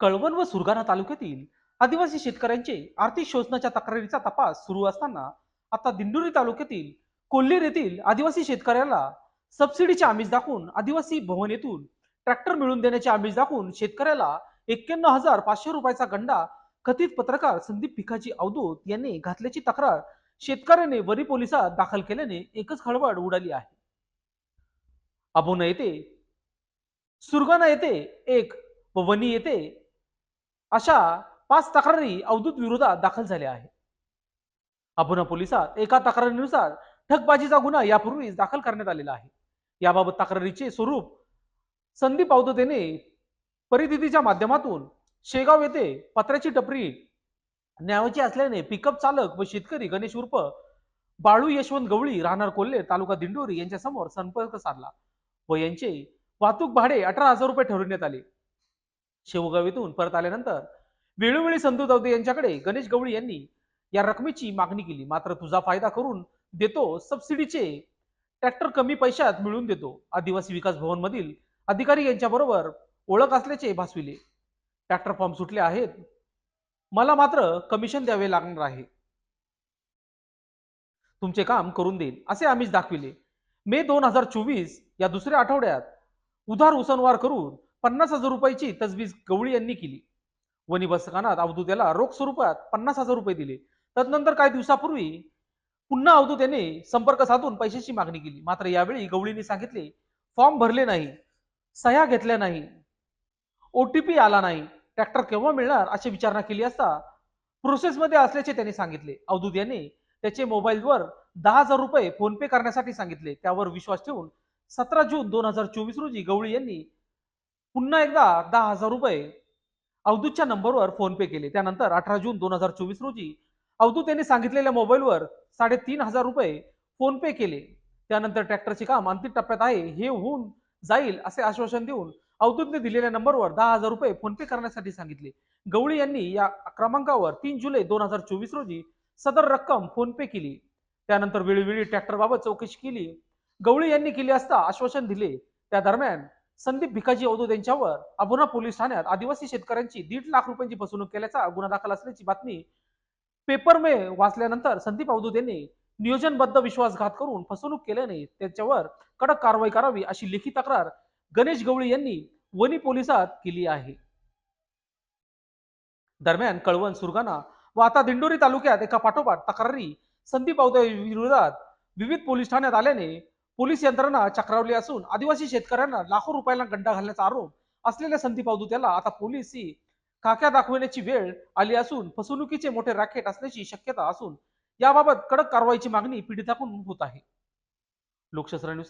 कळवण व सुरगाणा तालुक्यातील आदिवासी शेतकऱ्यांचे आर्थिक शोषणाच्या तक्रारीचा तपास सुरू असताना आता दिंडोरी तालुक्यातील कोल्हेर येथील आदिवासी शेतकऱ्याला सबसिडीचे आमिष दाखवून आदिवासी भवन येथून ट्रॅक्टर मिळवून देण्याचे आमिष दाखवून शेतकऱ्याला एक्क्याण्णव हजार पाचशे रुपयाचा गंडा कथित पत्रकार संदीप भिकाजी अवधूत यांनी घातल्याची तक्रार शेतकऱ्याने वरी पोलिसात दाखल केल्याने एकच खळबळ उडाली आहे. अबोना येथे सुरगाणा येथे एक व वनी येथे अशा पाच तक्रारी अवधूत विरोधात दाखल झाल्या आहेत. अबुना पोलिसात एका तक्रारीनुसार ठगबाजीचा गुन्हा यापूर्वीच दाखल करण्यात आलेला आहे. याबाबत तक्रारीचे स्वरूप संदीप अवधूत याने परिस्थितीच्या माध्यमातून शेगाव येथे पत्र्याची टपरी न्यावाची असल्याने पिकअप चालक व शेतकरी गणेश उर्फ बाळू यशवंत गवळी राहणार कोल्हे तालुका दिंडोरी यांच्यासमोर संपर्क साधला व यांचे वाहतूक भाडे अठरा हजार रुपये ठरवण्यात आले. शेवगावीतून परत आल्यानंतर वेळोवेळी संतू दौदे यांच्याकडे गणेश गवळी यांनी या रकमेची मागणी केली. मात्र तुझा फायदा करून देतो सबसिडीचे ट्रॅक्टर कमी पैशात मिळवून देतो. आदिवासी विकास भवन मधील अधिकारी यांच्याबरोबर ओळख असल्याचे भासविले. ट्रॅक्टर फॉर्म सुटले आहेत. मला मात्र कमिशन द्यावे लागणार आहे. तुमचे काम करून देईल असे आम्हीच दाखविले. मे दोन हजार चोवीस या दुसऱ्या आठवड्यात उधार उसनवार करून पन्नास हजार रुपयाची तजवीज गवळी यांनी केली. वनी बसकानात अवधूत याला रोख स्वरूपात पन्नास हजार रुपये दिले. तदनंतर काही दिवसापूर्वी पुन्हा अवधूत याने संपर्क साधून पैशाची मागणी केली. मात्र यावेळी गवळीने सांगितले फॉर्म भरले नाही सह्या घेतल्या नाही ओटीपी आला नाही ट्रॅक्टर केव्हा मिळणार अशी विचारणा केली असता प्रोसेसमध्ये असल्याचे त्यांनी सांगितले. अवधूत यांनी त्याचे मोबाईलवर दहा हजार रुपये फोन पे करण्यासाठी सांगितले. त्यावर विश्वास ठेवून सतरा जून दोन हजार चोवीस रोजी गवळी यांनी पुन्हा एकदा दहा हजार रुपये अवधूतच्या नंबरवर फोन पे केले. त्यानंतर अठरा जून दोन हजार चोवीस रोजी अवधूत यांनी सांगितलेल्या मोबाईलवर साडेतीन हजार रुपये फोन पे केले. त्यानंतर ट्रॅक्टरचे काम अंतिम टप्प्यात आहे हे होऊन जाईल असे आश्वासन देऊन अवधूतने दिलेल्या नंबरवर दहा हजार रुपये फोन पे करण्यासाठी सांगितले. गवळी यांनी या क्रमांकावर तीन जुलै दोन हजार चोवीस रोजी सदर रक्कम फोन पे केली. त्यानंतर वेळोवेळी ट्रॅक्टरबाबत चौकशी केली. गवळी यांनी केली असता आश्वासन दिले. त्या दरम्यान संदीप भिकाजी अवधूत यांच्यावर अबोना पोलीस ठाण्यात आदिवासी शेतकऱ्यांची दीड लाख रुपयांची फसवणूक केल्याचा गुन्हा दाखल असल्याची बातमी पेपर मे वाचल्यानंतर संदीप अवधूत यांनी नियोजनबद्ध विश्वासघात करून फसवणूक केल्याने त्याच्यावर कडक कारवाई करावी अशी लेखी तक्रार गणेश गवळी यांनी वनी पोलिसात केली आहे. दरम्यान कळवण सुरगाणा व आता दिंडोरी तालुक्यात एका पाठोपाठ तक्रारी संदीप अवधे विरोधात विविध पोलीस ठाण्यात आल्याने पोलीस यंत्रणा चक्रावली असून आदिवासी शेतकऱ्यांना लाखो रुपयाला गंडा घालण्याचा आरोप असलेल्या संदीप अवधूत याला आता पोलीस ही काक्या दाखवण्याची वेळ आली असून फसवणुकीचे मोठे रॅकेट असण्याची शक्यता असून याबाबत कडक कारवाईची मागणी पीडिताकडून होत आहे. लोकशास्त्र न्यूज